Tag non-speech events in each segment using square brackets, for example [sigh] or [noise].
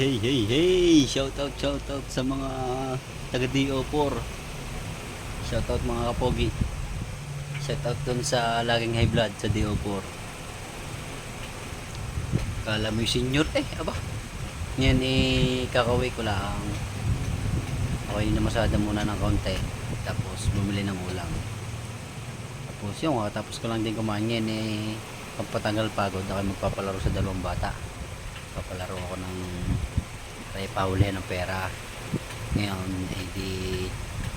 Hey, hey, hey! Shout out, shout out sa mga taga DO4. Shout out mga kapogi. Shout out dun sa laging high blood sa DO4. Kala mo yung senior eh, aba. Ngayon eh, kakaway ko lang. Okay na masada muna ng konti. Tapos bumili ng ulam. Tapos yung tapos ko lang din kumain ngayon eh, pampatanggal pagod ako magpapalaro sa dalawang bata papalaro ako ng tayo pahuli ng pera. Ngayon eh di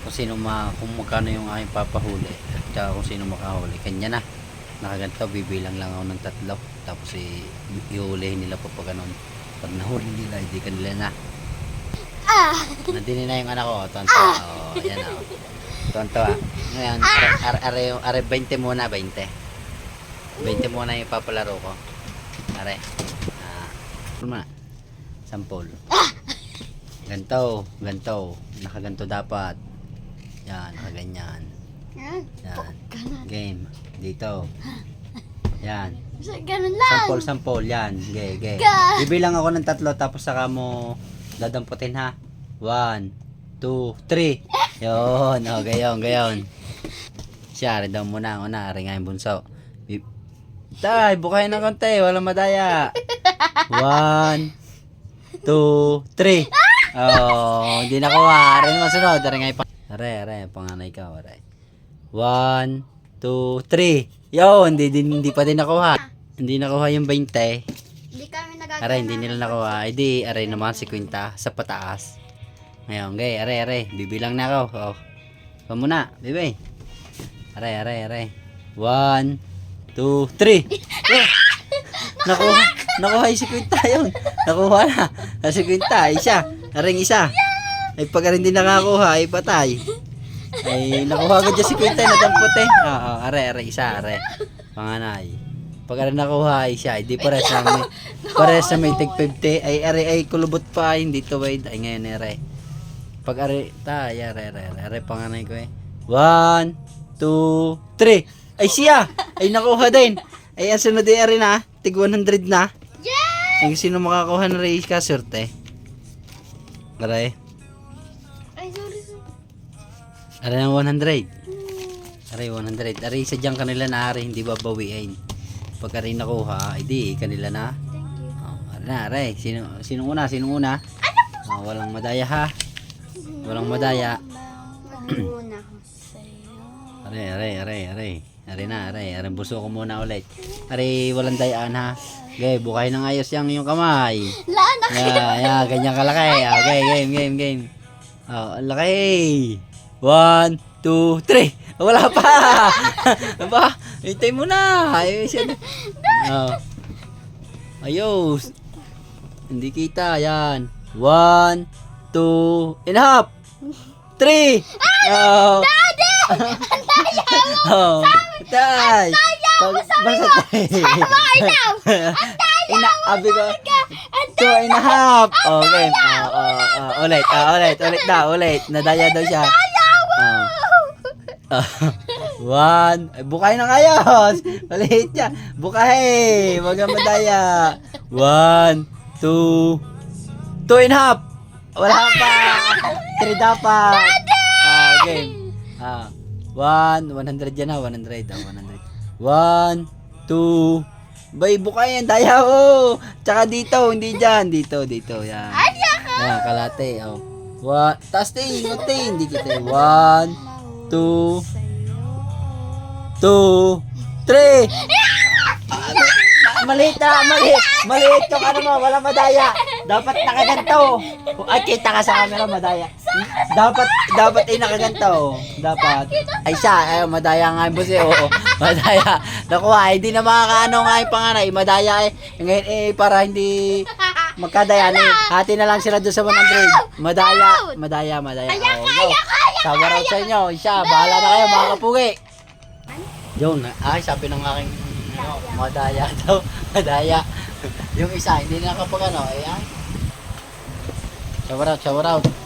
kung sino ma kung magkano yung aking papahuli at saka kung sino makahuli kanya na. Nakaganto bibilang lang ako ng tatlo. Tapos eh ihulihin nila pa pag ganun. Pag nahuli nila hindi kanila na. Nandini na yung anak ko. Tonto. Oh, yan o tonto ah. Ngayon are, are, are, yung- are 20 muna 20 20 muna yung papalaro ko. Are ah Tuma. Sampol. Ganto, ganto. Nakaganto dapat. Yan, nakaganyan. Yan. Game. Dito. Yan. Ganun lang. Sampol, sampol. Yan. Ge, ge. Ga. Bibilang ako ng tatlo tapos saka mo dadamputin ha. One, two, three. Yun. O, gayon, gayon. Siya, rin daw muna. Una, rin nga yung bunso. Tay, bukayin ng konti. Walang madaya. One, two, three. Oh, hindi nakuha. Rin masunod. Rin nga pang... Are, are. Panganay ka. Are. One, two, three. Yo, hindi, din, hindi pa din nakuha. Hindi nakuha yung 20. Hindi kami nagagawa. Aray, hindi nila nakuha. Ay di, aray naman si Quinta sa pataas. Ngayon, gay, aray, aray. Bibilang na ako. Oh. Ikaw muna, bibi. Aray, aray, aray. One, two, three. [laughs] Eh, nakuha, nakuha yung si Quinta yun. Nakuha na. Si Quinta, isa. Aring isa. Ay pag rin din nakakuha, ay patay. Ay, nakuha agad dyan si Quinta, nadampot eh. Oo, aray, aray, isa, aray. Panganay. Pag rin nakuha, ay siya, hindi pares sa may, pares sa may tig 50. Ay, aray, ay, kulubot pa, hindi to wide. Ay, ngayon, aray. Pag aray, ta, ay, aray, aray, aray, aray, panganay ko eh. One, two, three. Ay, siya! Ay, nakuha din. Ay, ang sunod ay, aray na, tig 100 na. Yeah! Ay, sino makakuha ng race ka, surte? Aray. Ay, sorry. sorry. Aray ng 100. Aray 100. Aray sadyang kanila na aray hindi babawiin. Pag aray nakuha, ay di kanila na. Thank you. Oh, aray na aray. Sino sino una? Sino una? Oh, walang madaya ha. Walang madaya. Aray aray aray aray. Aray na aray. Aray buso ko muna ulit. Aray walang dayaan ha. Okay, bukay ng ayos yang yung kamay. Laan na. Yeah, yeah, ganyan kalaki. Okay, game, game, game. Oh, ang laki. One, two, three. Wala pa. [laughs] Aba, hintay mo na. Ay, siya. [laughs] Oh. Ayos. Hindi kita. Yan. One, two, and a half. Three. Oh. Daddy! [laughs] oh. Tay! Pag, basta tay. Ikaw! Ina, abi ko. Two and a half. Okay. Oh, oh, oh, ulit. Ah, ulit. Ulit na. Ulit. Nadaya daw siya. Oh. [laughs] Ah, one. Ay, bukay ng ayos. [laughs] Ulit niya. Bukay. Wag kang madaya. One, two, two and a half. Wala pa. Three dapat. Ah, game. Ah, one, 100 yan na. 100. Ah, 100. One, two, Bay, bukay yan. Daya oh. Tsaka dito. Hindi dyan. Dito, dito. Yan. Ay, ako! Yan, kalate. Oh. One, taas ting, kunti. Hindi kita. One, two, two, three. Ah, maliit na, maliit. Maliit yung ano mo, wala madaya. Dapat nakaganto. Ay, kita ka sa camera, madaya. Dapat, dapat ay nakaganto. Dapat. Ay siya, ay, madaya nga yung busi. Oo, [laughs] madaya. Nakuha, hindi na makakaano nga yung panganay. Madaya eh. Ngayon eh, para hindi magkadaya eh. Hati na lang sila doon sa 100. Madaya, madaya, madaya. Kaya, kaya, kaya, Sabar out sa inyo. Siya, bahala na kayo mga kapugi. Yun, ay sabi ng aking ano, madaya daw. [laughs] Madaya. yung isa, hindi na kapag ano, eh ay. Shower out, shower out.